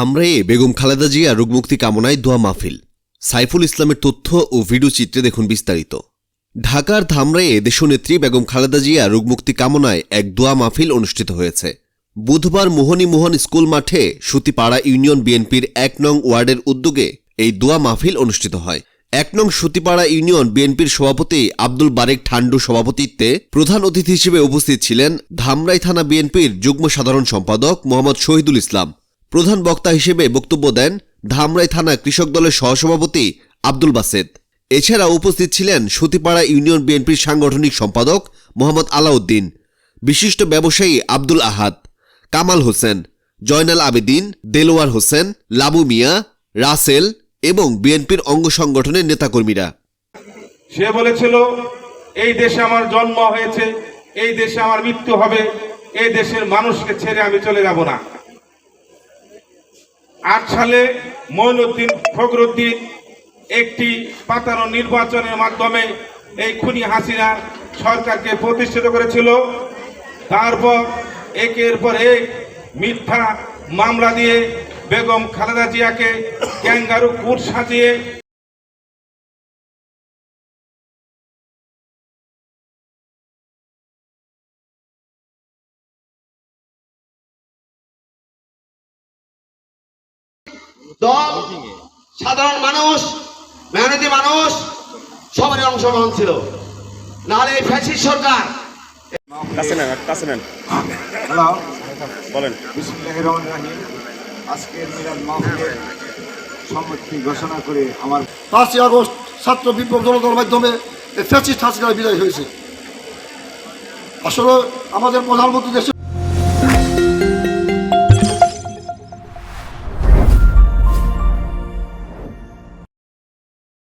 ধামরাইয়ে বেগম খালেদা জিয়া রোগমুক্তি কামনায় দোয়া মাহফিল। সাইফুল ইসলামের তথ্য ও ভিডিও চিত্রে দেখুন বিস্তারিত। ঢাকার ধামরাইয়ে দেশনেত্রী বেগম খালেদা জিয়া রোগমুক্তি কামনায় এক দোয়া মাহফিল অনুষ্ঠিত হয়েছে। বুধবার মোহনী মোহন স্কুল মাঠে সুতিপাড়া ইউনিয়ন বিএনপির এক নং ওয়ার্ডের উদ্যোগে এই দোয়া মাহফিল অনুষ্ঠিত হয়। এক নং সুতিপাড়া ইউনিয়ন বিএনপির সভাপতি আব্দুল বারেক ঠান্ডু সভাপতিত্বে প্রধান অতিথি হিসেবে উপস্থিত ছিলেন ধামরাই থানা বিএনপির যুগ্ম সাধারণ সম্পাদক মোহাম্মদ শহীদুল ইসলাম। প্রধান বক্তা হিসেবে বক্তব্য দেন ধামরাই থানা কৃষক দলের সহসভাপতি আব্দুল বাসেদ। এছাড়া উপস্থিত ছিলেন সতীপাড়া ইউনিয়ন বিএনপির সাংগঠনিক সম্পাদক মোহাম্মদ আলাউদ্দিন, বিশিষ্ট ব্যবসায়ী আব্দুল আহাদ, কামাল হোসেন, জয়নাল আবেদিন, দেলোয়ার হোসেন, লাবু মিয়া, রাসেল এবং বিএনপির অঙ্গ সংগঠনের নেতাকর্মীরা। সে বলেছিল, এই দেশে আমার জন্ম হয়েছে, এই দেশে আমার মৃত্যু হবে, এই দেশের মানুষকে ছেড়ে আমি চলে যাব না। আট সালে মৈনুদ্দিন ফখরুদ্দিন একটি পাতানো নির্বাচনের মাধ্যমে এই খুনি হাসিনা সরকারকে প্রতিষ্ঠিত করেছিল। তারপর একের পর এক মিথ্যা মামলা দিয়ে বেগম খালেদা জিয়াকে ক্যাঙ্গারু কুট সাজিয়ে দল সাধারণ মানুষ মেহনতি মানুষ সবারই অংশগ্রহণ ছিল। নাহলে এই ফ্যাসিস্ট সরকার কাছে নেন কাছে নেন। হ্যালো। বলেন। বিসমুল্লাহির রহমানির রহিম। আজকের মিলাদ মাহফিলের সম্মতি ঘোষণা করে আমার পাঁচই আগস্ট ছাত্র বিপ্লব জনতার মাধ্যমে এই ফ্যাসিস্ট হাসিনার বিদায় হয়েছে। আসলে আমাদের প্রধানমন্ত্রী দেশে